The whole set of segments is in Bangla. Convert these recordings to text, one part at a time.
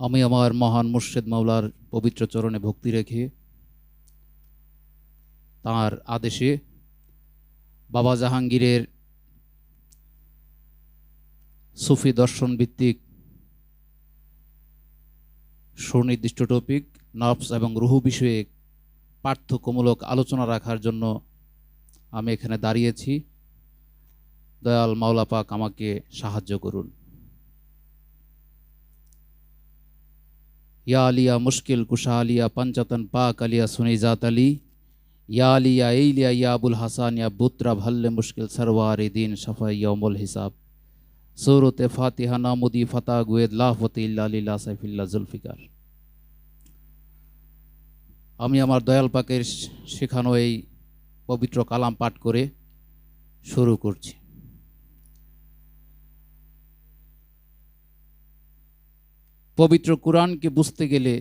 আমি আমার মহান মুর্শেদ মাওলার পবিত্র চরণে ভক্তি রেখে তার আদেশে বাবা জাহাঙ্গীরের সুফি দর্শন ভিত্তিক সুনির্দিষ্ট টপিক, নফস এবং রুহু বিষয়ে পার্থক্যমূলক আলোচনা রাখার জন্য আমি এখানে দাঁড়িয়েছি। দয়াল মাওলা পাক আমাকে সাহায্য করুন। ইয়া আলিয়া মুশকিল কুশা আলিয়া পঞ্চতন পাক আলিয়া সুনিজাত আলী ইয়া আলিয়া এইলিয়া ইয়া আবুল হাসান ইয়া বুত্রা ভাল্লে মুশকিল সরওয়ার দিন সফা ইয়মুল হিসাব সৌরতে ফাতিহা নামুদি ফাতা গুয়েদ লাহফতে ইল্লা সাইফিল্লা জুলফিকার আমি আমার দয়াল পাকের শেখানো এই পবিত্র কালাম পাঠ করে শুরু করছি। পবিত্র কোরআনকে বুঝতে গেলে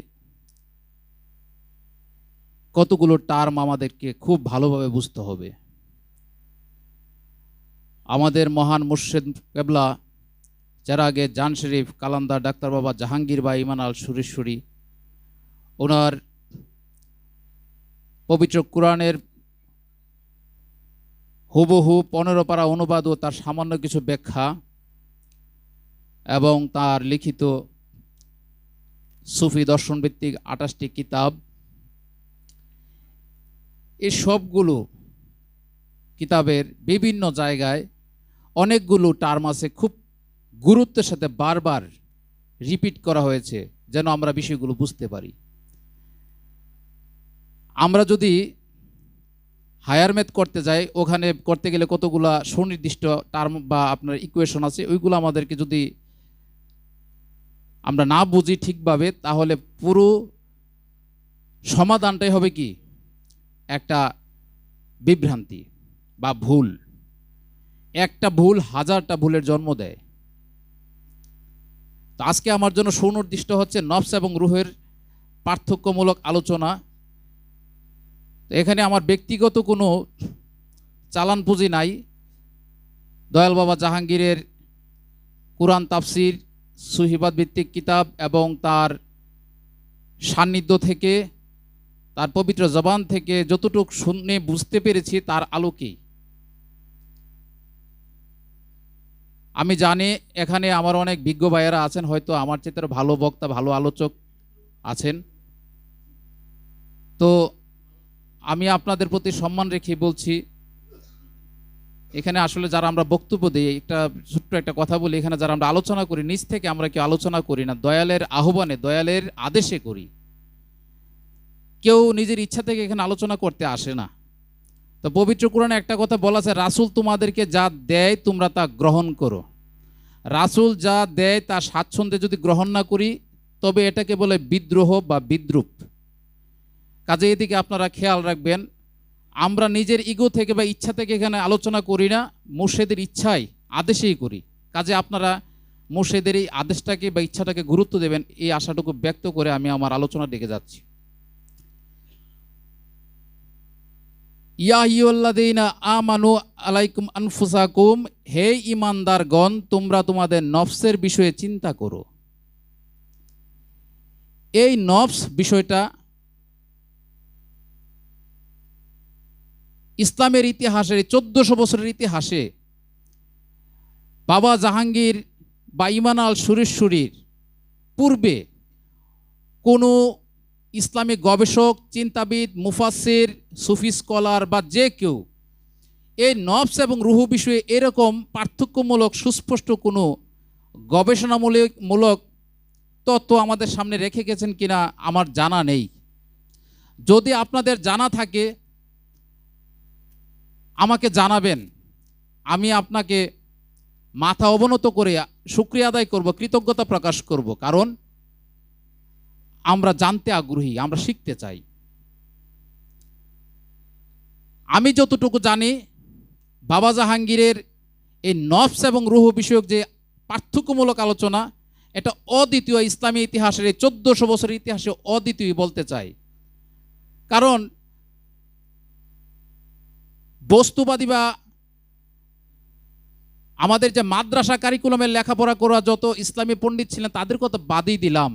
কতগুলো টার্ম আমাদেরকে খুব ভালোভাবে বুঝতে হবে। আমাদের মহান মুর্শেদ কেবলা, যারা আগে জান শরীফ কালান্দার ডাক্তার বাবা জাহাঙ্গীর বা ইমান আল সুরেশ্বরী, ওনার পবিত্র কোরআনের হুবহু পনেরো পারা অনুবাদ ও তার সামান্য কিছু ব্যাখ্যা এবং তার লিখিত সুফি দর্শন ভিত্তিক আঠাশটি কিতাব। এই সবগুলো কিতাবের বিভিন্ন জায়গায় অনেকগুলো টার্ম আছে, খুব গুরুত্বের সাথে বারবার রিপিট করা হয়েছে যেন আমরা বিষয়গুলো বুঝতে পারি। আমরা যদি হায়ার ম্যাথ করতে যাই, ওখানে করতে গেলে কতগুলা সুনির্দিষ্ট টার্ম বা আপনার ইকুয়েশন আছে, ওইগুলো আমাদেরকে যদি আমরা না বুঝি ঠিকভাবে, তাহলে পুরো সমাধানটাই হবে কি? একটা বিভ্রান্তি বা ভুল। একটা ভুল হাজারটা ভুলের জন্ম দেয়। তো আজকে আমার জন্য সুনির্দিষ্ট হচ্ছে নফস এবং রুহের পার্থক্যমূলক আলোচনা। তো এখানে আমার ব্যক্তিগত কোনো চালান পুঁজি নাই। দয়াল বাবা জাহাঙ্গীরের কোরআন তাফসির সুহিবাদ ভিত্তিক কিতাব এবং তার সান্নিধ্য থেকে, তার পবিত্র জবান থেকে যতটুকু শুনে বুঝতে পেরেছি তার আলোকেই আমি জানি এখানে আমার অনেক বিজ্ঞ ভাইয়েরা আছেন, হয়তো আমার চিত্র ভালো বক্তা, ভালো আলোচক আছেন। তো আমি আপনাদের প্রতি সম্মান রেখে বলছি এখানে আসলে যারা আমরা বক্তব্য দিই, একটা ছোট্ট একটা কথা বলি, এখানে যারা আমরা আলোচনা করি, নিজ থেকে আমরা কেউ আলোচনা করি না, দয়ালের আহ্বানে, দয়ালের আদেশে করি। কেউ নিজের ইচ্ছা থেকে এখানে আলোচনা করতে আসে না। তো পবিত্র কোরআনে একটা কথা বলা আছে, রাসুল তোমাদেরকে যা দেয় তোমরা তা গ্রহণ করো। রাসুল যা দেয় তা স্বাচ্ছন্দ্যে যদি গ্রহণ না করি, তবে এটাকে বলে বিদ্রোহ বা বিদ্রুপ। কাজে এদিকে আপনারা খেয়াল রাখবেন আমরা নিজের ইগো থেকে বা ইচ্ছা থেকে এখানে আলোচনা করি না, মুর্শেদের ইচ্ছাই আদেশেই করি। কাজে আপনারা মুর্শেদের এই আদেশটাকে বা ইচ্ছাটাকে গুরুত্ব দেবেন, এই আশাটুকু ব্যক্ত করে আমি আমার আলোচনা ডেকে যাচ্ছি। ইয়াহিউল্লাদিনা আমানু আলাইকুম আনফুসাকুম, হে ইমানদারগণ তোমরা তোমাদের নফসের বিষয়ে চিন্তা করো। এই নফস বিষয়টা ইসলামের ইতিহাসের চোদ্দশো বছরের ইতিহাসে বাবা জাহাঙ্গীর বা ইমান আল সুরেশ্বরীর পূর্বে কোনো ইসলামিক গবেষক, চিন্তাবিদ মুফাসির সুফি স্কলার বা যে কেউ এই নবস এবং রুহু বিষয়ে এরকম পার্থক্যমূলক, সুস্পষ্ট কোনো গবেষণামূলক মূলক তত্ত্ব আমাদের সামনে রেখে গেছেন কিনা আমার জানা নেই। যদি আপনাদের জানা থাকে আমাকে জানাবেন। আমি আপনাকে মাথা অবনত করে শুক্রিয়া আদায় করব, কৃতজ্ঞতা প্রকাশ করব, কারণ আমরা জানতে আগ্রহী, আমরা শিখতে চাই। আমি যতটুকু জানি, বাবা জাহাঙ্গীরের এই নফস এবং রুহ বিষয়ক যে পার্থক্যমূলক আলোচনা, এটা অদ্বিতীয় ইসলামী ইতিহাসের এই চোদ্দশো বছরের ইতিহাসে অদ্বিতীয় বলতে চাই। কারণ বস্তুবাদী বা আমাদের যে মাদ্রাসা কারিকুলামের লেখাপড়া করা যত ইসলামী পণ্ডিত ছিলেন তাদের কথা বাদই দিলাম।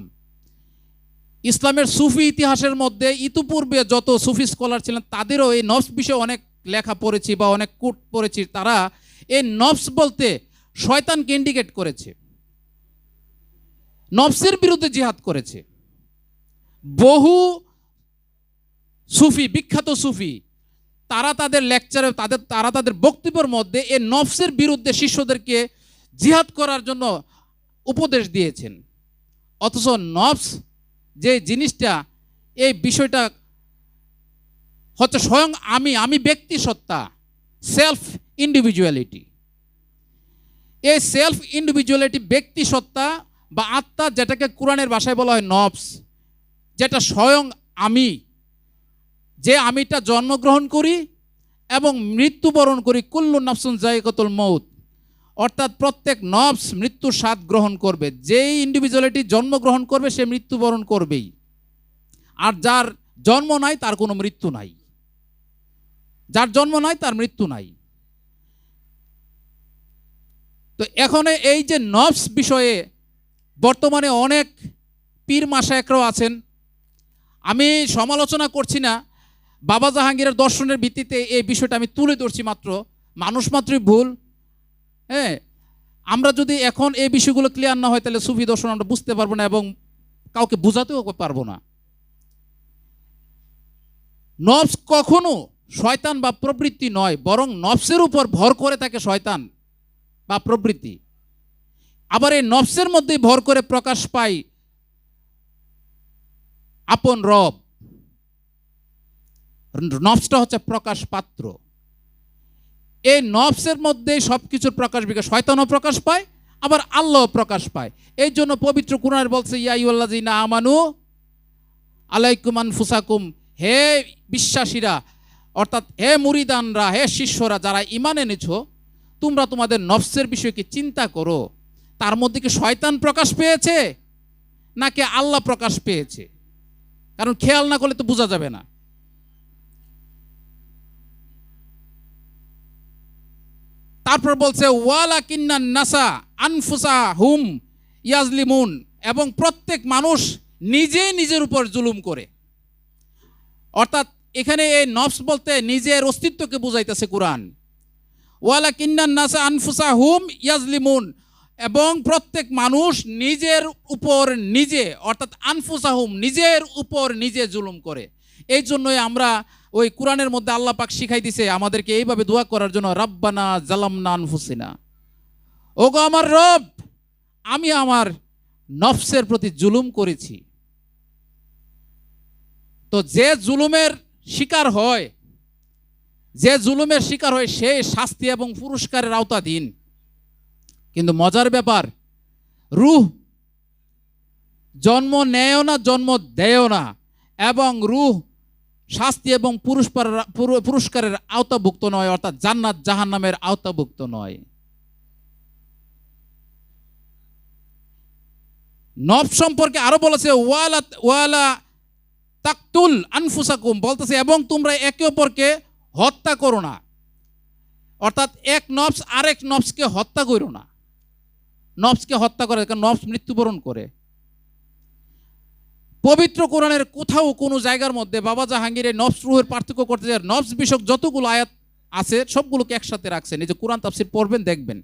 ইসলামের সুফি ইতিহাসের মধ্যে ইতিপূর্বে যত সুফি স্কলার ছিলেন, তাদেরও এই নফস বিষয়ে অনেক লেখা পড়েছি বা অনেক কুট পড়েছি। তারা এই নফস বলতে শয়তানকে ইন্ডিকেট করেছে। নফসের বিরুদ্ধে জিহাদ করেছে। বহু সুফি, বিখ্যাত সুফি তারা তাদের লেকচারে তাদের, তারা তাদের বক্তব্যের মধ্যে এই নফসের বিরুদ্ধে শিষ্যদেরকে জিহাদ করার জন্য উপদেশ দিয়েছেন। অথচ নফস যে জিনিসটা, এই বিষয়টা হচ্ছে স্বয়ং আমি আমি ব্যক্তি সত্তা সেলফ ইন্ডিভিজুয়ালিটি এই সেলফ ইন্ডিভিজুয়ালিটি ব্যক্তি সত্তা বা আত্মা, যেটাকে কোরআনের ভাষায় বলা হয় নফস, যেটা স্বয়ং আমি যে আমি আমিটা জন্মগ্রহণ করি এবং মৃত্যুবরণ করি, কুল্লু নফসুন জায়গতুল মৌত। অর্থাৎ প্রত্যেক নফস মৃত্যুর স্বাদ গ্রহণ করবে। যেই ইন্ডিভিজুয়ালিটি জন্মগ্রহণ করবে, সে মৃত্যুবরণ করবেই। আর যার জন্ম নাই, তার কোনো মৃত্যু নাই। যার জন্ম নাই, তার মৃত্যু নাই। তো এখন এই যে নফস বিষয়ে বর্তমানে অনেক পীর মাসায়করাও আছেন। আমি সমালোচনা করছি না বাবা জাহাঙ্গীরের দর্শনের ভিত্তিতে এই বিষয়টা আমি তুলে ধরছি মাত্র। মানুষ মাত্রই ভুল। হ্যাঁ আমরা যদি এখন এই বিষয়গুলো ক্লিয়ার না হয়, তাহলে সুফি দর্শন আমরা বুঝতে পারব না এবং কাউকে বোঝাতেও পারব না। নফস কখনো শয়তান বা প্রবৃত্তি নয়, বরং নফসের উপর ভর করে থাকে শয়তান বা প্রবৃত্তি। আবার এই নফসের মধ্যেই ভর করে প্রকাশ পায় আপন রব। নফসটা হচ্ছে প্রকাশ পাত্র। এই নফসের মধ্যে সব কিছুর প্রকাশ বিকাশ। শয়তানও প্রকাশ পায়, আবার আল্লাহ প্রকাশ পায়। এই জন্য পবিত্র কুরআন বলছে ইয়াইউল্লাজিনা আমানু আলাইকুমান ফুসাকুম হে বিশ্বাসীরা, অর্থাৎ হে মুরিদানরা, হে শিষ্যরা, যারা ইমান এনেছ, তোমরা তোমাদের নফসের বিষয়কে চিন্তা করো? তার মধ্যে কি শয়তান প্রকাশ পেয়েছে? নাকি আল্লাহ প্রকাশ পেয়েছে? কারণ খেয়াল না করলে তো বোঝা যাবে না। তারপর বলছে ওয়ালা কিন্না নাসা আনফুসা হুম ইয়াজলিমুন, এবং প্রত্যেক মানুষ নিজেই নিজের উপর জুলুম করে। অর্থাৎ এখানে এই নফস বলতে নিজের অস্তিত্বকে বুঝাইতেছে কোরআন। ওয়ালা কিন্নান নাসা আনফুসা হুম ইয়াজলিমুন, এবং প্রত্যেক মানুষ নিজের উপর নিজে, অর্থাৎ আনফুসাহুম নিজের উপর নিজে জুলুম করে। এই জন্যই আমরা ওই কোরআনের মধ্যে আল্লাহ পাক শিখাই দিছে, আমাদেরকে এইভাবে দোয়া করার জন্য রাব্বানা জালামনা আনফুসিনা। ওগো আমার রব, আমি আমার নফসের প্রতি জুলুম করেছি। তো যে জুলুমের শিকার হয়, যে জুলুমের শিকার হয় সে শাস্তি এবং পুরস্কারের আওতাধীন। কিন্তু মজার ব্যাপার, রুহ জন্ম নেয় না, জন্ম দেয় না, এবং রুহ শাস্তি এবং পুরস্কার পুরস্কারের আওতাভুক্ত নয়, অর্থাৎ জান্নাত জাহান্নামের আওতাভুক্ত নয়। নব সম্পর্কে আরও বলেছে, ওয়ালা ওয়ালা তাকতুল আনফুসাকুম, বলতেছে, এবং তোমরা একে অপরকে হত্যা করো না। অর্থাৎ এক নবস আরেক নবসকে হত্যা করো না। নবসকে হত্যা করে কারণ নবস মৃত্যুবরণ করে। পবিত্র কোরআনের কোথাও কোনো জায়গার মধ্যে বাবা জাহাঙ্গীরের নবস রুহের পার্থক্য করতে যায়। নবস বিষয়ক যতগুলো আয়াত আছে, সবগুলোকে একসাথে রাখছেন। এই যে কোরআন তাফসির পড়বেন, দেখবেন।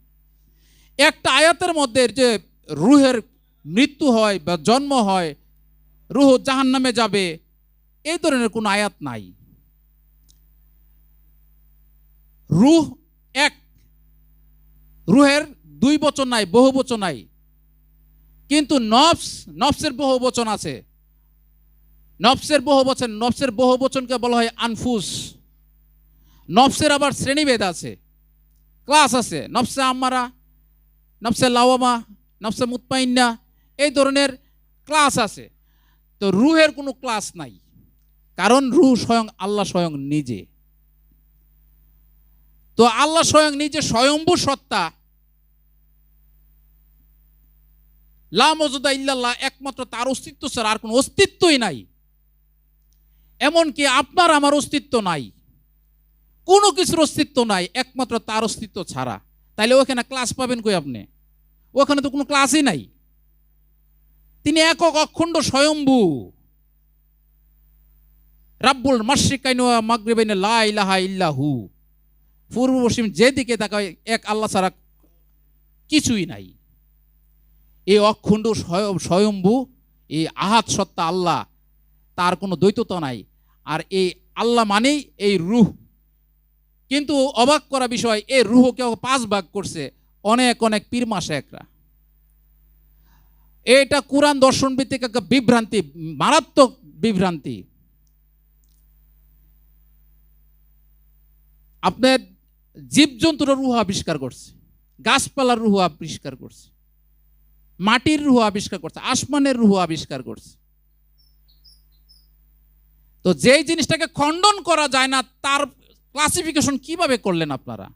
একটা আয়াতের মধ্যে যে রুহের মৃত্যু হয় বা জন্ম হয়, রুহ জাহান নামে যাবে, এই ধরনের কোনো আয়াত নাই। রুহ এক, রুহের দুই বচন নাই, বহু বচন নাই। কিন্তু নফস নফসের বহু বচন আছে। নফসের বহু বচন, নফসের বহু বচনকে বলা হয় আনফুস। নফসের আবার শ্রেণীভেদ আছে। ক্লাস আছে, নফসে আম্মারা, নফসে লাওয়ামা, নফসে মুতমাইন্না, এই ধরনের ক্লাস আছে। তো রুহের কোনো ক্লাস নাই, কারণ রুহ স্বয়ং আল্লাহ স্বয়ং নিজে। তো আল্লাহ স্বয়ং নিজে স্বয়ম্ভু সত্তা। লা মজুদা ইল্লাল্লাহ, একমাত্র তার অস্তিত্ব ছাড়া আর কোনো অস্তিত্বই নাই। এমনকি আপনার আমার অস্তিত্ব নাই। কোনো কিছুর অস্তিত্ব নাই, একমাত্র তার অস্তিত্ব ছাড়া। তাইলে ওখানে ক্লাস পাবেন কই আপনি? ওখানে তো কোনো ক্লাসই নাই। তিনি একক অখণ্ড স্বয়ম্ভু। রাব্বুল মাসরিকাইন ওয়া মাগরিবাইন লা ইল্লাহু। পূর্ব পশ্চিম যেদিকে তাকায়, এক আল্লাহ ছাড়া কিছুই নাই। এই অখণ্ড স্বয়ং- স্বয়ম্ভু, এই আহাত সত্তা আল্লাহ, তার কোনো দ্বৈততা নাই। আর এই আল্লাহ মানেই এই রুহ। কিন্তু অবাক করা বিষয়, এই রুহকে পাঁচ ভাগ করছে অনেক অনেক পীর মাসেকরা এটা কোরআন দর্শন ভিত্তিক একটা বিভ্রান্তি, মারাত্মক বিভ্রান্তি। আপনার জীবজন্তুর রুহ আবিষ্কার করছে, গাছপালার রুহ আবিষ্কার করছে, মাটির রুহ আবিষ্কার করছে, আসমানের রুহ আবিষ্কার করছে। তো যেই জিনিসটাকে খণ্ডন করা যায় না, তার ক্লাসিফিকেশন কীভাবে করলেন আপনারা?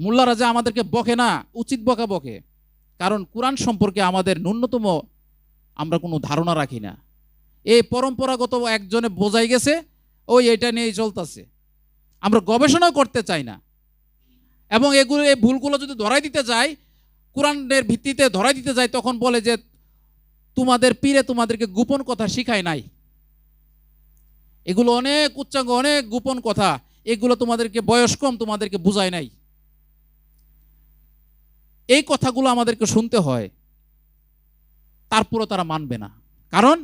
মোল্লারা যে আমাদেরকে বকে না, উচিত বকা বকে। কারণ কোরআন সম্পর্কে আমাদের ন্যূনতম আমরা কোনো ধারণা রাখি না। এই পরম্পরাগত একজনে বোঝাই গেছে, ওই এটা নিয়েই চলতেছে। আমরা গবেষণা করতে চাই না। এবং এগুলো, এই ভুলগুলো যদি ধরাই দিতে যাই কোরআনের ভিত্তিতে ধরাই দিতে যাই তখন বলে যে তোমাদের পীরে তোমাদেরকে গোপন কথা শিখায় নাই। এগুলো অনেক উচ্চাঙ্গ, অনেক গোপন কথা। এগুলো তোমাদেরকে বয়স কম, তোমাদেরকে বুঝায় নাই। এই কথাগুলো আমাদেরকে শুনতে হয়, তারপরও তারা মানবে না। কারণ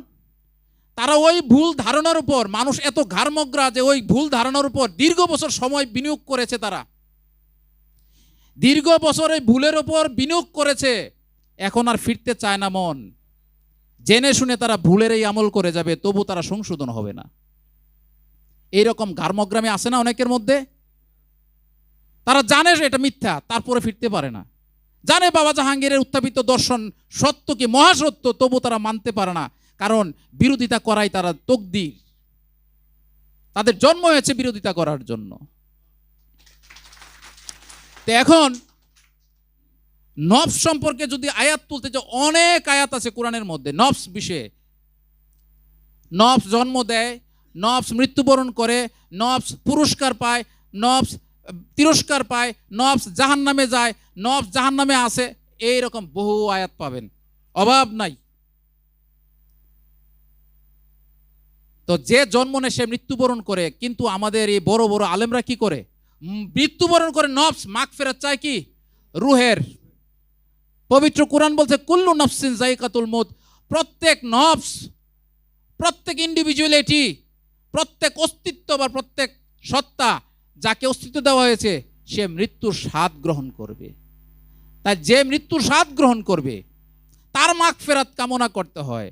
তারা ওই ভুল ধারণার উপর, মানুষ এত ঘাড়মগ্রা যে ওই ভুল ধারণার উপর দীর্ঘ বছর সময় বিনিয়োগ করেছে তারা। দীর্ঘ বছর এই ভুলের উপর বিনিয়োগ করেছে, এখন আর ফিরতে চায় না মন। জেনে শুনে তারা ভুলের এই আমল করে যাবে, তবু তারা সংশোধন হবে না। এইরকম ঘার্মগ্রামে আসে না অনেকের মধ্যে? তারা জানে এটা মিথ্যা, তারপরে ফিরতে পারে না। জানে বাবা জাহাঙ্গীরের উত্থাপিত দর্শন সত্য কি মহাসত্য, তবু তারা মানতে পারে না। কারণ বিরোধিতা করাই তারা তকদির। তাদের জন্ম হয়েছে বিরোধিতা করার জন্য। তো এখন নফস সম্পর্কে যদি আয়াত তুলতে যে অনেক আয়াত আছে কোরআনের মধ্যে, নফস বিষয়ে। নফস জন্ম দেয়, নফস মৃত্যুবরণ করে, নফস পুরস্কার পায়, নফস তিরস্কার পায়, নফস জাহান নামে যায়, নফস জাহান নামে আসে, এইরকম বহু আয়াত পাবেন। অভাব নাই। তো যে জন্ম নেয়, সে মৃত্যুবরণ করে, কিন্তু আমাদের এই বড় বড় আলেমরা কি করে? মৃত্যুবরণ করে নফস মাগ ফেরত চায় কি? রুহের। পবিত্র কোরআন বলছে, কুল্লু নফসিন জাইকাতুল মত প্রত্যেক নফস, প্রত্যেক ইন্ডিভিজুয়ালিটি প্রত্যেক অস্তিত্ব বা প্রত্যেক সত্তা, যাকে অস্তিত্ব দেওয়া হয়েছে, সে মৃত্যুর স্বাদ গ্রহণ করবে। তাই যে মৃত্যুর স্বাদ গ্রহণ করবে, তার মাগ ফেরাত কামনা করতে হয়।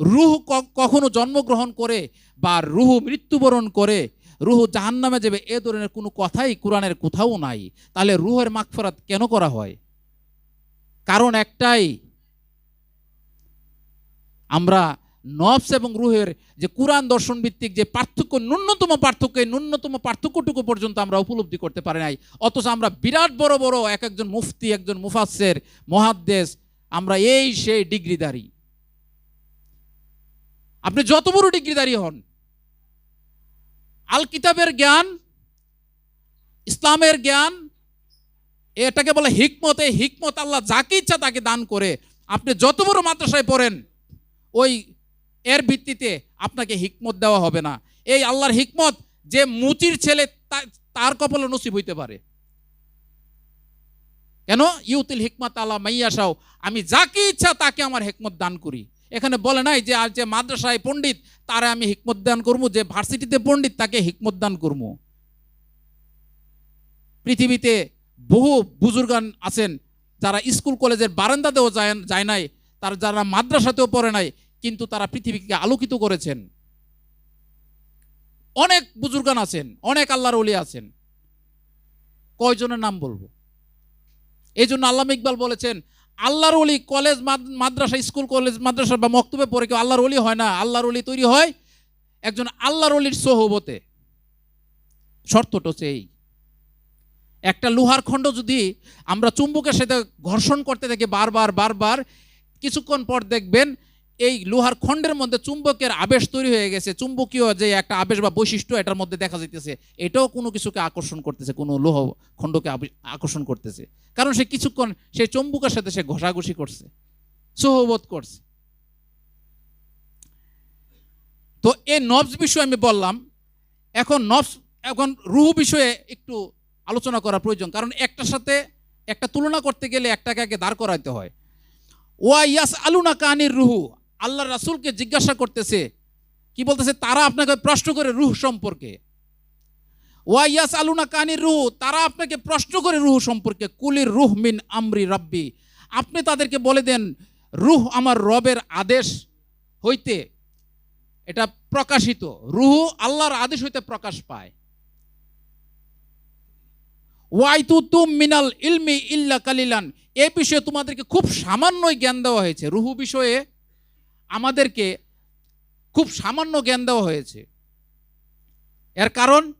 রুহ কখনো জন্মগ্রহণ করে বা রুহ মৃত্যুবরণ করে, রুহ জাহান্নামে যাবে, এ ধরনের কোনো কথাই কোরআনের কোথাও নাই। তাহলে রুহের মাগফেরাত কেন করা হয়? কারণ একটাই, আমরা নফস এবং রুহের যে কোরআন দর্শন ভিত্তিক যে পার্থক্য, ন্যূনতম পার্থক্য, ন্যূনতম পার্থক্যটুকু পর্যন্ত আমরা উপলব্ধি করতে পারি নাই। অথচ আমরা বিরাট বড় বড় এক একজন মুফতি, একজন মুফাসের মহাদ্দেশ, আমরা এই সেই ডিগ্রিদারি আপনি যত বড় ডিগ্রিদারি হন আল কিতাবের জ্ঞান, ইসলামের জ্ঞান এটাকে বলে হিকমত। এই হিকমত আল্লাহ যাকে ইচ্ছা তাকে দান করে। আপনি যত বড় মাদ্রাসায় পড়েন, ওই এর ভিত্তিতে আপনাকে হিকমত দেওয়া হবে না। এই আল্লাহর হিকমত যে মুচির ছেলে তার কপালে নসিব হইতে পারে। কেন? ইউতিল হিকমত আল্লাহ মাইয়াসাও আমি যাকে ইচ্ছা তাকে আমার হিকমত দান করি। এখানে বলে নাই যে, আর যে মাদ্রাসায় পণ্ডিত, তারে আমি হিকমত দান করব। যে ভার্সিটিতে পণ্ডিত, তাকে হিকমত দান করব। পৃথিবীতে বহু বুজুর্গান আছেন যারা স্কুল কলেজের বারান্দাতেও যায় যায় নাই, তার যারা মাদ্রাসাতেও পড়ে নাই, কিন্তু তারা পৃথিবীকে আলোকিত করেছেন। অনেক বুজুর্গান আছেন, অনেক আল্লাহর ওলি আছেন। কয়জনের নাম বলব? এই জন্য আল্লাহ ইকবাল বলেছেন, আল্লাহর ওলি কলেজ মাদ্রাসা, স্কুল কলেজ, মাদ্রাসা বা মক্তবে পড়ে কেউ আল্লাহর ওলি হয় না, আল্লাহর ওলি তৈরি হয় একজন আল্লাহর ওলির সোহবতে। শর্তটা হচ্ছে এই। একটা লোহার খণ্ড যদি আমরা চুম্বকের সাথে ঘর্ষণ করতে থাকি বারবার বারবার, কিছুক্ষণ পর দেখবেন এই লোহার খণ্ডের মধ্যে চুম্বকের আবেশ তৈরি হয়ে গেছে। চুম্বকীয় যে একটা আবেশ বা বৈশিষ্ট্য এটার মধ্যে দেখা যাইতেছে। এটাও কোনো কিছুকে আকর্ষণ করতেছে, কোনো লোহ খণ্ডকে আকর্ষণ করতেছে। কারণ সে কিছুক্ষণ সেই চুম্বকের সাথে সে ঘষাঘষি করছে সহবোধ করছে। তো এই নবস বিষয়ে আমি বললাম, এখন নবস, এখন রুহ বিষয়ে একটু আলোচনা করা প্রয়োজন। কারণ একটার সাথে একটা তুলনা করতে গেলে একটাকে আগে দাঁড় করাইতে হয়। ওয়া ইয়াস আলুনা কানির রুহু। আল্লাহ রাসুলকে জিজ্ঞাসা করতেছে, কি বলতেছে? তারা আপনাকে প্রশ্ন করে রুহ সম্পর্কে। ওয়া ইয়াস আলুনা কানির রুহ। তারা আপনাকে প্রশ্ন করে রুহ সম্পর্কে। কুলির রুহ মিন আমরি রাব্বি। আপনি তাদেরকে বলে দেন, রুহ আমার রবের আদেশ হইতে এটা প্রকাশিত। রুহ আল্লাহর আদেশ হইতে প্রকাশ পায়। ওয়াইতু তুম মিনাল ইলমি ইল্লা কালিলান। এ বিষয়ে তোমাদেরকে খুব সামান্যই জ্ঞান দেওয়া হয়েছে। রুহু বিষয়ে আমাদেরকে খুব সামান্য জ্ঞান দেওয়া হয়েছে। এর কারণ,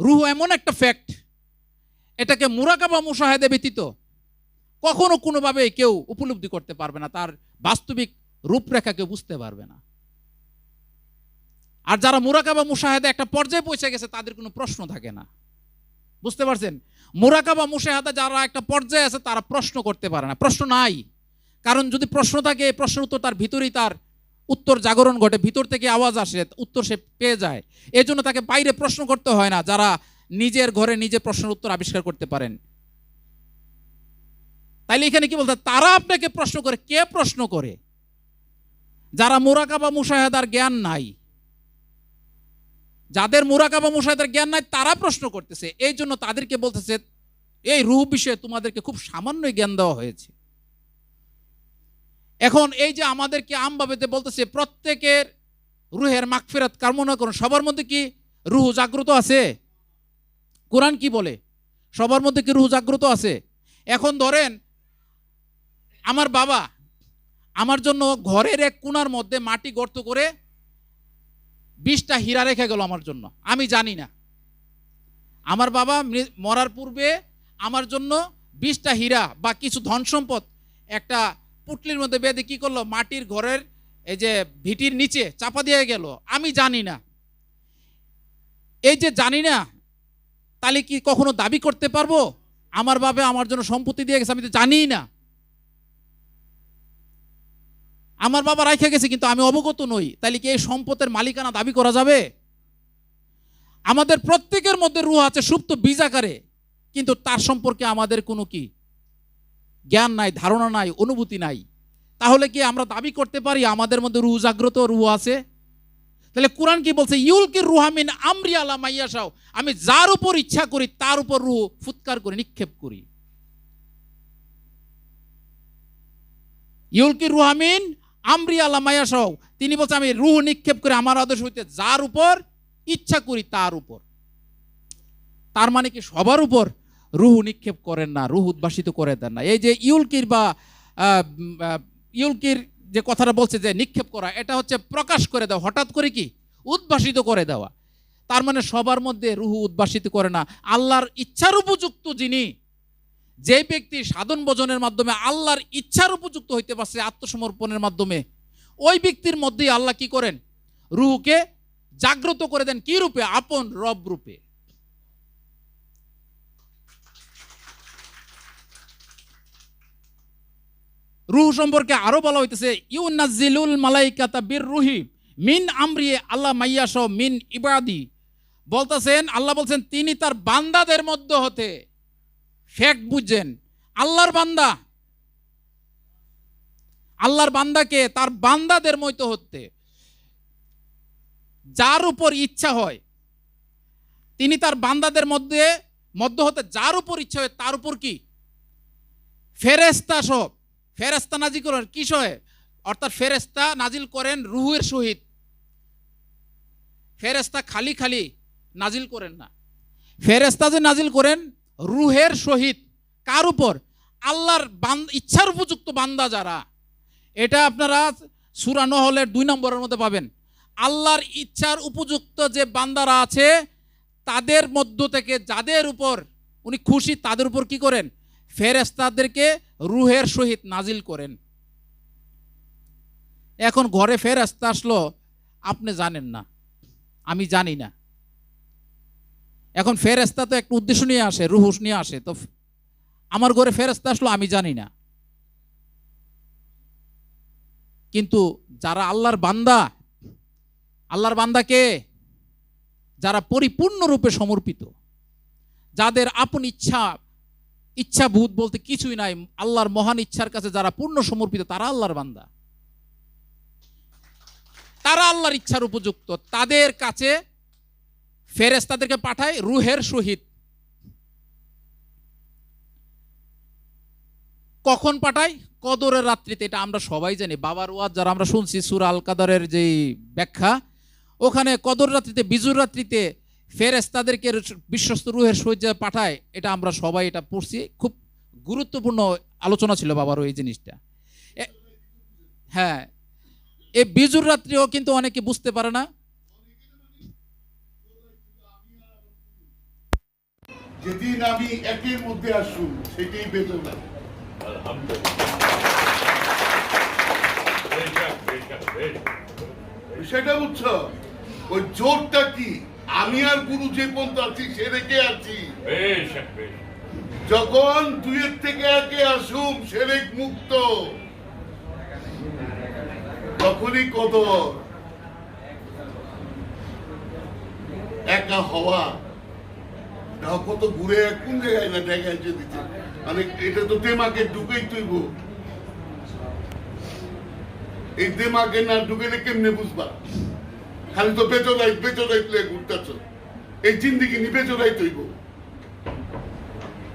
রুহু এমন একটা ফ্যাক্ট এটাকে মুরাকাবা মুশাহেদে ব্যতীত কখনো কোনোভাবে কেউ উপলব্ধি করতে পারবে না। তার বাস্তবিক রূপরেখা কেউ বুঝতে পারবে না। আর যারা মুরাকাবা মুশাহেদে একটা পর্যায়ে পৌঁছে গেছে, তাদের কোনো প্রশ্ন থাকে না। বুঝতে পারছেন? মুরাকাবা মুশাহাদা যারা একটা পর্যায়ে আছে, তারা প্রশ্ন করতে পারে না। প্রশ্ন নাই। কারণ যদি প্রশ্ন থাকে প্রশ্নের উত্তর তার ভিতরেই তার উত্তর জাগরণ ঘটে, ভিতর থেকে আওয়াজ আসে, উত্তর সে পেয়ে যায়। এই জন্য তাকে বাইরে প্রশ্ন করতে হয় না, যারা নিজের ঘরে নিজে প্রশ্নের উত্তর আবিষ্কার করতে পারেন। তাইলে এখানে কি বলতে তারা আপনাকে প্রশ্ন করে, কে প্রশ্ন করে? যারা মুরাকাবা মুশাহাদার জ্ঞান নাই যাদের মুরাকাবা মুশাহাদার জ্ঞান নাই, তারা প্রশ্ন করতেছে। এই জন্য তাদেরকে বলতেছে, এই রূহ বিষয়ে তোমাদেরকে খুব সামান্য জ্ঞান দেওয়া হয়েছে। এখন এই যে আমাদেরকে আমভাবেতে বলতেছে, প্রত্যেকের রুহের মাগফিরাত কামনা করুন। সবার মধ্যে কি রুহ জাগ্রত আছে? কোরআন কি বলে? সবার মধ্যে কি রুহ জাগ্রত আছে? এখন ধরেন, আমার বাবা আমার জন্য ঘরের এক কোনার মধ্যে মাটি গর্ত করে বিশটা হীরা রেখে গেল আমার জন্য। আমি জানি না। আমার বাবা মরার পূর্বে আমার জন্য বিশটা হীরা বা কিছু ধন সম্পদ একটা পুটলির মধ্যে বেঁধে কি করল? মাটির ঘরের এই যে ভিটির নিচে চাপা দিয়ে গেল। আমি জানি না। এই যে জানি না, তাহলে কি কখনো দাবি করতে পারব? আমার বাবা আমার জন্য সম্পত্তি দিয়ে গেছে, আমি তো জানিই না। আমার বাবা রাইখে গেছে, কিন্তু আমি অবগত নই। তাহলে কি এই সম্পদের মালিকানা দাবি করা যাবে? আমাদের প্রত্যেকের মধ্যে রুহ আছে সুপ্ত বীজ আকারে, কিন্তু তার সম্পর্কে আমাদের কোনো কি জ্ঞান নাই, ধারণা নাই, অনুভূতি নাই। তাহলে কি আমরা দাবি করতে পারি আমাদের মধ্যে রুহ জাগ্রত রুহ আছে? তাহলে কোরআন কি বলছে? ইউল কি রুহামিন আমরি আলা মাইয়াসাও আমি যার উপর ইচ্ছা করি, তার উপর রুহ ফুৎকার করে, নিক্ষেপ করি। ইউল কি রুহামিন আমরি আলা মাইয়াসাও তিনি বলছে, আমি রুহ নিক্ষেপ করে আমার আদর্শ হইতে যার উপর ইচ্ছা করি তার উপর। তার মানে কি সবার উপর? রুহ নিক্ষেপ করেন না, রুহ উদ্ভাসিত করে দেন না। এই যে ইউলকির বা ইউলকির যে কথাটা বলছে যে নিক্ষেপ করা, এটা হচ্ছে প্রকাশ করে দেওয়া, হঠাৎ করে কি? উদ্ভাসিত করে দেওয়া। তার মানে সবার মধ্যে রুহু উদ্ভাসিত করে না। আল্লাহর ইচ্ছার উপযুক্ত যিনি যে ব্যক্তি সাধন ভোজনের মাধ্যমে আল্লাহর ইচ্ছার উপযুক্ত হইতে পারছে, আত্মসমর্পণের মাধ্যমে, ওই ব্যক্তির মধ্যেই আল্লাহ কি করেন? রুহুকে জাগ্রত করে দেন কি রূপে? আপন রব রূপে। রুহ সম্পর্কে আরও বলা হইতেছে ইউনাজিলুল মালাইকাতা বীর রুহি মিন আমরি, আল্লাহ মাইয়াস মিন ইবাদি। বলতেছেন, আল্লাহ বলছেন, তিনি তার বান্দাদের মধ্য হতে ফ্যাক্ট বুঝছেন আল্লাহর বান্দা। আল্লাহর বান্দাকে তার বান্দাদের মতো হতে যার উপর ইচ্ছা হয়, তিনি তার বান্দাদের মধ্যে, মধ্য হতে যার উপর ইচ্ছা হয়, তার উপর কি? ফেরেস্তা সব ফেরেস্তা নাজিল করেন। কি কিসয়ে অর্থাৎ ফেরেস্তা নাজিল করেন রুহের সহিত। ফেরেস্তা খালি খালি নাজিল করেন না। ফেরেস্তা যে নাজিল করেন রুহের সহিত কার উপর? আল্লাহর ইচ্ছার উপযুক্ত বান্দা যারা, এটা আপনারা সুরা নহলের দুই নম্বরের মধ্যে পাবেন। আল্লাহর ইচ্ছার উপযুক্ত যে বান্দারা আছে, তাদের মধ্য থেকে যাদের উপর উনি খুশি, তাদের উপর কি করেন? ফেরেস্তাদেরকে রুহের সহিত নাজিল করেন। এখন ঘরে ফেরেস্তা আসলো, আপনি জানেন না, আমি জানি না। এখন ফেরেস্তা তো একটা উদ্দেশ্য নিয়ে আসে রুহুস নিয়ে আসে। তো আমার ঘরে ফেরেস্তা আসলো, আমি জানি না। কিন্তু যারা আল্লাহর বান্দা, আল্লাহর বান্দাকে যারা পরিপূর্ণরূপে সমর্পিত। যাদের আপন ইচ্ছা ইচ্ছা ভূত বলতে কিছুই নাই, আল্লাহর মহান ইচ্ছার কাছে যারা পূর্ণ সমর্পিত, তারা আল্লাহর বান্দা। তারা আল্লাহর ইচ্ছার উপযুক্ত। তাদের কাছে ফেরেস তাদেরকে পাঠায় রুহের সহিত। কখন পাঠায়? কদরের রাত্রিতে, এটা আমরা সবাই জানি। বাবার ওয়াজ যারা আমরা শুনছি, সুরা আল কাদরের যে ব্যাখ্যা, ওখানে কদর রাত্রিতে, বিজুর রাত্রিতে ফেরেস তাদেরকে বিশ্বস্ত রুহের সহিত পাঠায়, এটা আমরা সবাই এটা পড়ছি। খুব গুরুত্বপূর্ণ আলোচনা ছিল বাবার এই জিনিসটা। হ্যাঁ। এই বিজুর রাত্রিও কিন্তু অনেকে বুঝতে পারে না। যেদিন আমি একের মধ্যে আসুন সেটাই বেদনা সেটা বুঝছ? ওই জোরটা কি? আমি আর গুরু যে পর্যন্ত আছি সে রেখে আছি। যখন দুইয়ের থেকে একে আসুম সেরেক মুক্ত। তখনই কদর। একা হওয়া দেখো কত ঘুরে কোন জায়গায় না দিচ্ছে মানে এটা তো ঢুকেই তুইব। এই না ঢুকেলে কেমনে বুঝবা? খালি তো ঘুরতেছ। এই জিন্দিগি নি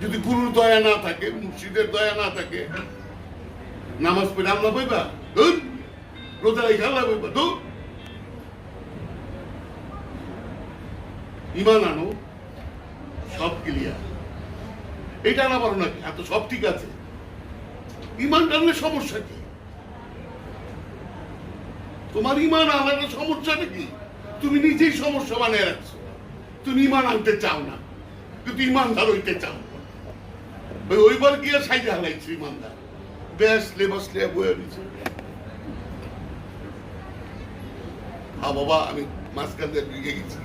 যদি গুরুর দয়া না থাকে, মুর্শিদের দয়া না থাকে, নামাজ পড়ে আল্লাহ বইবা? ধুর! রোজা রেখে আল্লাহ বইবা? ধুর! ইমান আনো। সব ক্লিয়ার এটা না পারো নাকি? এত সব ঠিক আছে। ইমান টানলে সমস্যা কি? তোমার ইমান আনার সমস্যাটা কি? তুমি নিজেই সমস্যা বানিয়ে রাখছো। তুমি ইমান আনতে চাও না। কিন্তু ইমানদার হইতে চাও ওই ওইবার গিয়ে সাইডে হালাইছি ইমানদার? বেশ লেবাস লে বয়ে হ্যাঁ বাবা, আমি মাঝখান দিয়ে গেছি।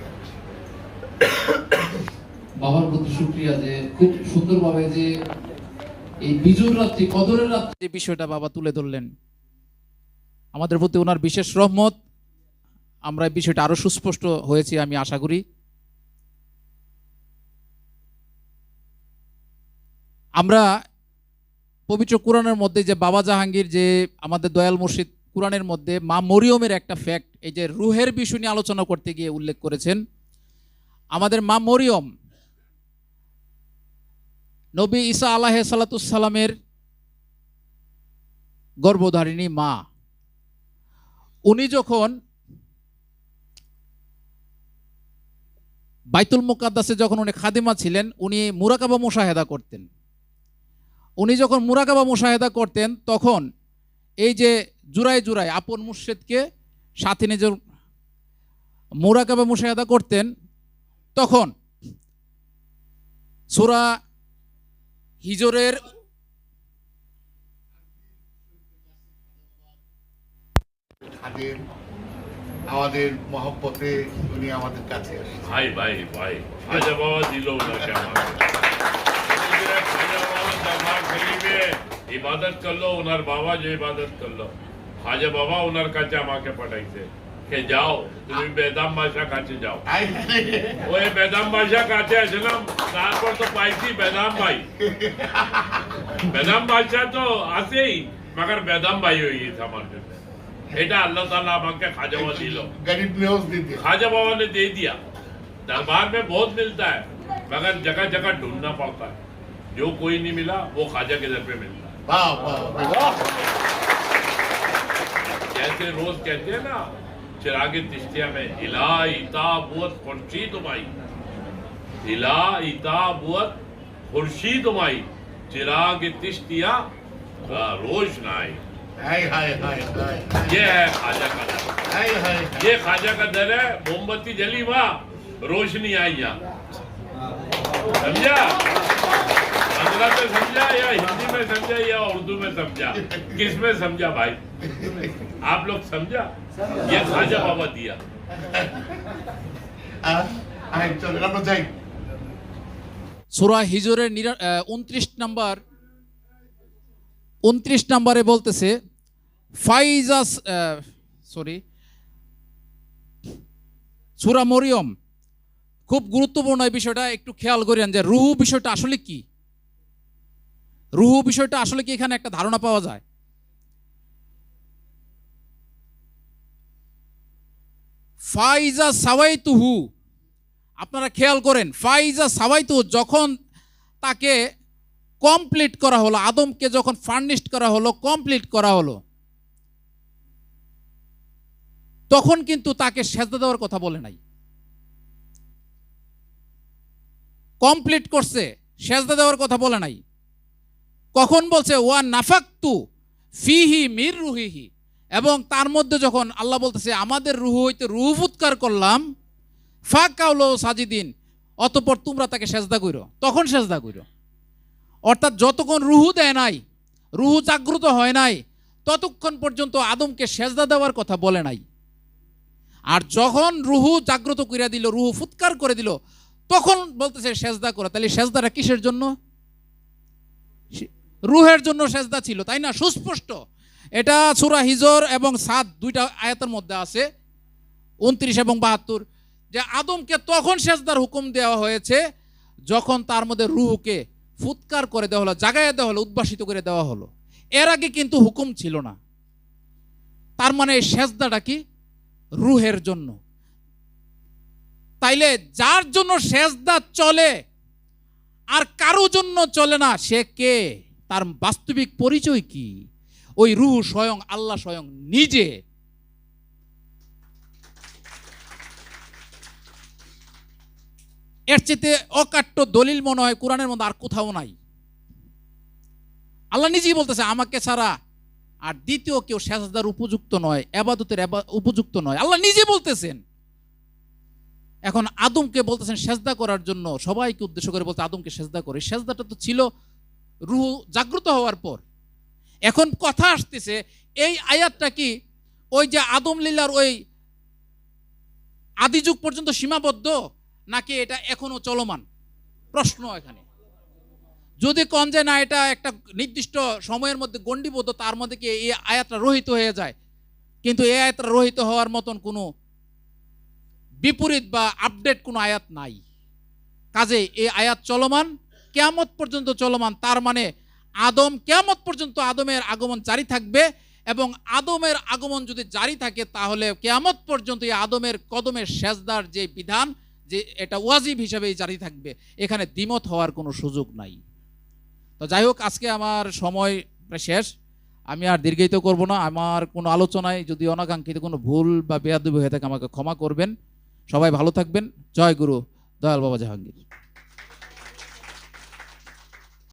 বাবার প্রতি শুক্রিয়া যে খুব সুন্দরভাবে যে এই বিজুর রাত্রি, কদরের রাত্রি যে বিষয়টা বাবা তুলে ধরলেন, আমাদের প্রতি ওনার বিশেষ রহমত। আমরা এই বিষয়টা আরও সুস্পষ্ট হয়েছি, আমি আশা করি। আমরা পবিত্র কোরআনের মধ্যে যে বাবা জাহাঙ্গীর যে আমাদের দয়াল মুর্শিদ কোরআনের মধ্যে মা মরিয়মের একটা ফ্যাক্ট এই যে রুহের বিষয় নিয়ে আলোচনা করতে গিয়ে উল্লেখ করেছেন। আমাদের মা মরিয়ম নবী ঈসা আলাহ সালাতুসাল্লামের গর্ভধারিণী মা। উনি যখন বাইতুল মুকাদ্দাসে যখন উনি খাদিমা ছিলেন, উনি মুরাকাবা মুশাহেদা করতেন। উনি যখন মুরাকাবা মুশাহেদা করতেন, তখন এই যে জুরাই জুরাই, আপন মুর্শেদকে সাথে নিজের মুরাকাবা মুশাহেদা করতেন, তখন সুরা হিজরের আমাদের মহব্বতে উনি আমাদের কাছে ভাই ভাই ভাই খাজা বাবা দিল ওনাকে ইবাদত করল ওনার বাবা যে ইবাদত করল। খাজা বাবা ওনার কাছে আমাকে পাঠাইছে। কে যাও তুমি বেদাম বাসা কাছে যাও আই ওই বেদাম বাসা কাছে আসলাম তারপর তো পাইছি বেদাম ভাই বেদাম বাসা তো আছেই মগর বেদাম ভাই হয়ে গেছে আমার জন্য এটা আল্লাহ তাআলা আমাকে খাজা বাবা দিল गरीब न्यूज दीजिए खाजा बाबा ने दे दिया दरबार में बहुत मिलता है मगर जगह जगह ढूंढना पड़ता है जो कोई नहीं मिला वो खाजा के दर पे मिलता है वाह वाह वाह जैसे रोज कहते हैं ना चिराग तिश्तिया में इला इता बुअत खुर्शीद माई इला इता बुअत खुर्शीद माई चिराग तिश्तिया का रोशनाई हाय हाय हाय हाय। ये है खाजा का दर। हाय ये खाजा का दर है मोमबत्ती जली वहाँ रोशनी आई यहाँ। समझा? समझा किस में समझा भाई आप लोग समझा ये खाजा बाबा दिया আয় চল আমরা যাই সুরা হিজরের উনত্রিশ নাম্বার উনত্রিশ নাম্বারে বলতেছে ফাইজাস সরি সুরা মরিয়ম খুব গুরুত্বপূর্ণ এই বিষয়টা একটু খেয়াল করেন যে রুহু বিষয়টা আসলে কি রুহু বিষয়টা আসলে কি এখানে একটা ধারণা পাওয়া যায়? ফাইজা সাওয়াইতুহু, আপনারা খেয়াল করেন, ফাইজা সাওয়াইতুহু যখন তাকে কমপ্লিট করা হলো, আদমকে যখন ফার্নিশড করা হলো কমপ্লিট করা হলো, তখন কিন্তু তাকে সেজদা দেওয়ার কথা বলে নাই। কমপ্লিট করছে, সেজদা দেওয়ার কথা বলে নাই। কখন বলছে, ওয়া নাফাক্তু ফিহি মির রুহিহি? এবং তার মধ্যে যখন আল্লাহ বলতেছে, আমাদের রুহু হইতে রুহু ফুৎকার করলাম, ফাঁক কাউলো সাজিদিন, অতপর তোমরা তাকে সেজদা কইরো। তখন সেজদা কইরো। অর্থাৎ যতক্ষণ রুহু দেয় নাই, রুহু জাগ্রত হয় নাই, ততক্ষণ পর্যন্ত আদমকে সেজদা দেওয়ার কথা বলে নাই। আর যখন রুহু জাগ্রত কইরা দিল, রুহু ফুৎকার করে দিল, তখন বলতেছে, সেজদা করে। তাহলে সেজদাটা কিসের জন্য? রুহের জন্য সেজদা ছিল, তাই না? সুস্পষ্ট। এটা সুরা হিজর এবং সাদ দুইটা আয়াতের মধ্যে আছে, উনত্রিশ এবং বাহাত্তর, যে আদমকে তখন সেজদার হুকুম দেওয়া হয়েছে, যখন তার মধ্যে রুহকে ফুৎকার করে দেওয়া হলো, জাগাইয়া দেওয়া হলো, উদ্ভাসিত করে দেওয়া হলো। এর আগে কিন্তু হুকুম ছিল না। তার মানে এই সেজদাটা কি? রুহের জন্য। তাইলে যার জন্য সেজদা চলে, আর কারও জন্য চলে না, সে কে? তার বাস্তবিক পরিচয় কি? ওই রুহ স্বয়ং, আল্লাহ স্বয়ং নিজে। এর চেয়ে অকাট্য দলিল মনে হয় কোরআনের মধ্যে আর কোথাও নাই। আল্লাহ নিজেই বলতেছে, আমাকে ছাড়া আর দ্বিতীয় কেউ সেজদার উপযুক্ত নয়, এবাদতের এবা- উপযুক্ত নয়। আল্লাহ নিজে বলতেছেন। এখন আদমকে বলতেছেন, সেজদা করার জন্য। সবাইকে উদ্দেশ্য করে বলতে, আদমকে সেজদা করে। সেজদাটা তো ছিল রুহ জাগ্রত হওয়ার পর। এখন কথা আসতেছে, এই আয়াতটা কি? ওই যে আদম লীলার ওই আদি যুগ পর্যন্ত সীমাবদ্ধ, নাকি এটা এখনও চলমান? প্রশ্ন এখানে। যদি কন যে না, এটা একটা নির্দিষ্ট সময়ের মধ্যে গণ্ডিবদ্ধ, তার মধ্যে কি এই আয়াতটা রহিত হয়ে যায়? কিন্তু এই আয়াতটা রহিত হওয়ার মতন কোনো বিপরীত বা আপডেট কোনো আয়াত নাই। কাজে এই আয়াত চলমান কেয়ামত পর্যন্ত চলমান। তার মানে আদম কেয়ামত পর্যন্ত আদমের আগমন জারি থাকবে এবং আদমের আগমন যদি জারি থাকে, তাহলে কেয়ামত পর্যন্ত এই আদমের কদমের সেজদার যে বিধান, যে এটা ওয়াজিব হিসেবেই জারি থাকবে। এখানে দ্বিমত হওয়ার কোনো সুযোগ নাই। তো যাই হোক, আজকে আমার সময় শেষ। আমি আর দীর্ঘায়িত করব না। আমার কোনো আলোচনায় যদি অনাকাঙ্ক্ষিত কোনো ভুল বা বেয়াদবি হয়ে থাকে, আমাকে ক্ষমা করবেন। সবাই ভালো থাকবেন। জয় গুরু, দয়াল বাবা জাহাঙ্গীর।